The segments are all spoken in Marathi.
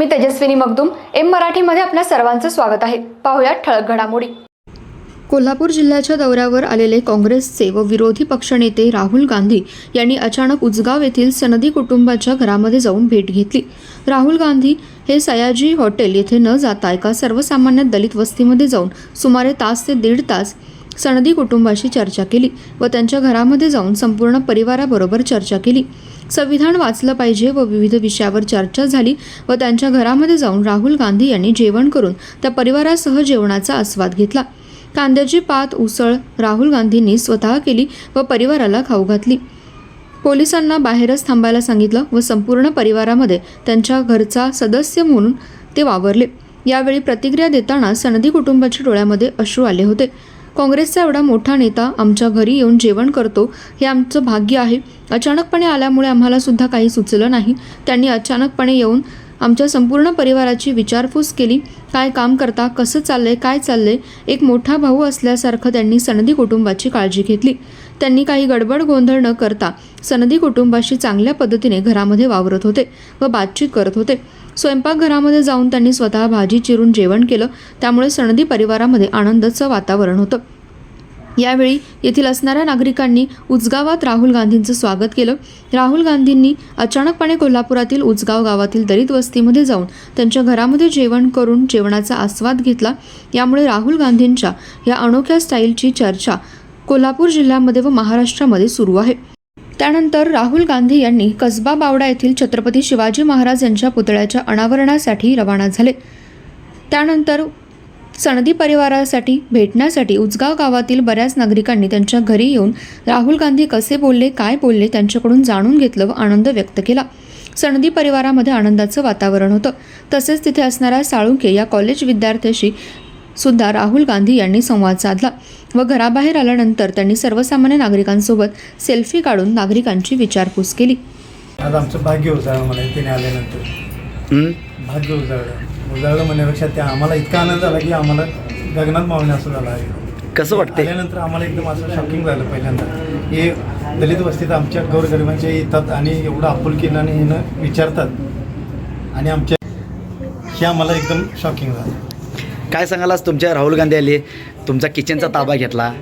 मी तेजस्विनी मगदुम एम मराठीमध्ये आपल्या सर्वांचं स्वागत आहे. पाहुयात ठळक घडामोडी. कोल्हापूर जिल्ह्याच्या दौऱ्यावर आलेले काँग्रेसचे व विरोधी पक्षनेते राहुल गांधी यांनी अचानक उजगाव येथील सनदी कुटुंबाच्या घरामध्ये जाऊन भेट घेतली. राहुल गांधी हे सयाजी हॉटेल येथे न जाता एका सर्वसामान्य दलित वस्तीमध्ये जाऊन सुमारे तास ते दीड तास सनदी कुटुंबाशी चर्चा केली व त्यांच्या घरामध्ये जाऊन संपूर्ण परिवाराबरोबर चर्चा केली. संविधान वाचलं पाहिजे व विविध विषयावर चर्चा झाली व त्यांच्या घरामध्ये जाऊन राहुल गांधी यांनी जेवण करून त्या परिवारासह जेवणाचा आस्वाद घेतला. कांद्याची पात उसळ राहुल गांधींनी स्वतः केली व परिवाराला खाऊ घातली. पोलिसांना बाहेरच थांबायला सांगितलं व संपूर्ण परिवारामध्ये त्यांच्या घरचा सदस्य म्हणून ते वावरले. यावेळी प्रतिक्रिया देताना सनदी कुटुंबाच्या डोळ्यामध्ये अश्रू आले होते. काँग्रेसचा एवढा मोठा नेता आमच्या घरी येऊन जेवण करतो हे आमचं भाग्य आहे. अचानकपणे आल्यामुळे आम्हाला सुद्धा काही सुचलं नाही. त्यांनी अचानकपणे येऊन आमच्या संपूर्ण परिवाराची विचारपूस केली काय काम करता कसं चाललंय काय चाललंय एक मोठा भाऊ असल्यासारखं त्यांनी सनदी कुटुंबाची काळजी घेतली. त्यांनी काही गडबड गोंधळ न करता सनदी कुटुंबाशी चांगल्या पद्धतीने घरामध्ये वावरत होते व बातचीत करत होते. स्वयंपाकघरामध्ये जाऊन त्यांनी स्वतः भाजी चिरून जेवण केलं त्यामुळे सनदी परिवारामध्ये आनंदाचं वातावरण होतं. यावेळी येथील असणाऱ्या नागरिकांनी उजगावात राहुल गांधींचं स्वागत केलं. राहुल गांधींनी अचानकपणे कोल्हापुरातील उजगाव गावातील दलित वस्तीमध्ये जाऊन त्यांच्या घरामध्ये जेवण करून जेवणाचा आस्वाद घेतला. यामुळे राहुल गांधींच्या या अनोख्या स्टाईलची चर्चा कोल्हापूर जिल्ह्यामध्ये व महाराष्ट्रामध्ये सुरू आहे. त्यानंतर राहुल गांधी यांनी कसबा बावडा येथील छत्रपती शिवाजी महाराज यांच्या पुतळ्याच्या अनावरणासाठी रवाना झाले. त्यानंतर सनदी परिवारासाठी भेटण्यासाठी उजगाव गावातील बऱ्याच नागरिकांनी त्यांच्या घरी येऊन राहुल गांधी कसे बोलले काय बोलले त्यांच्याकडून जाणून घेतलं व आनंद व्यक्त केला. सनदी परिवारामध्ये आनंदाचं वातावरण होतं. तसेच तिथे असणाऱ्या साळुंके या कॉलेज विद्यार्थ्याशी सुद्धा राहुल गांधी यांनी संवाद साधला व घराबाहेर आल्यानंतर त्यांनी सर्वसामान्य नागरिकांसोबत सेल्फी काढून नागरिकांची विचारपूस केली. आज आमचं भाग्य उजाळलं मला तिने आल्यानंतर? भाग्य उजाळलं उजाळलं म्हणण्यापेक्षा त्या आम्हाला इतका आनंद झाला की आम्हाला गगनात मावणे असं झालं आहे. कसं वाटतंय? आल्यानंतर आम्हाला एकदम असं शॉकिंग झालं पहिल्यांदा. हे दलित वस्तीत आमच्या गोरगरिबांच्या येतात आणि एवढं आपुलकीनं आणि हिनं विचारतात. आणि आमच्या हे आम्हाला एकदम शॉकिंग झालं. काय सांगाल आज तुमच्या राहुल गांधी आले. तुमचा किचनचा ताबा घेतला.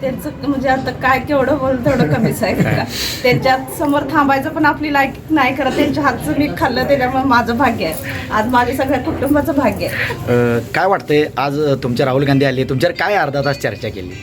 त्यांचं म्हणजे आता काय केवढं बोल तेवढं कमीच आहे का त्यांच्यासमोर थांबायचं पण आपली लायक नाही करत. त्यांच्या हातचं मी खाल्लं त्याच्यामुळे माझं भाग्य आहे. आज माझ्या सगळ्या कुटुंबाचं भाग्य आहे. अ, काय वाटतंय? आज तुमच्या राहुल गांधी आले. तुमच्यावर काय अर्धा तास चर्चा केली?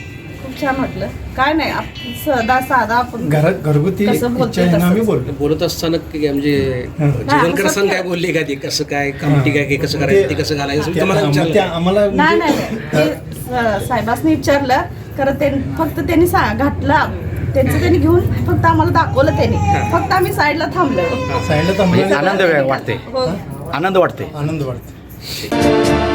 खूप छान वाटलं. काय नाही आप- सदा साधा आपण घरात घरगुती कसं इच्छा आहे ना. बोलतो. बोलत असताना की म्हणजे. जेवण करताना काय बोलली का ती? कसं काय कामटी काय की कसं करायचं ते कसं घालायचं? त्या- तुम्हाला आम्हा- विचारलं. त्या आम्हाला नाही नाही नाही. ते स- साहेबासनी विचारलं खरं ते फक्त त्यांनी सा घातला. त्यांचं त्यांनी घेऊन फक्त आम्हाला दाखवलं त्यांनी. फक्त आम्ही साईडला थांबलो. साईडला म्हणजे थांबलं आनंद वाटते. हो. आनंद वाटते. आनंद वाटतो.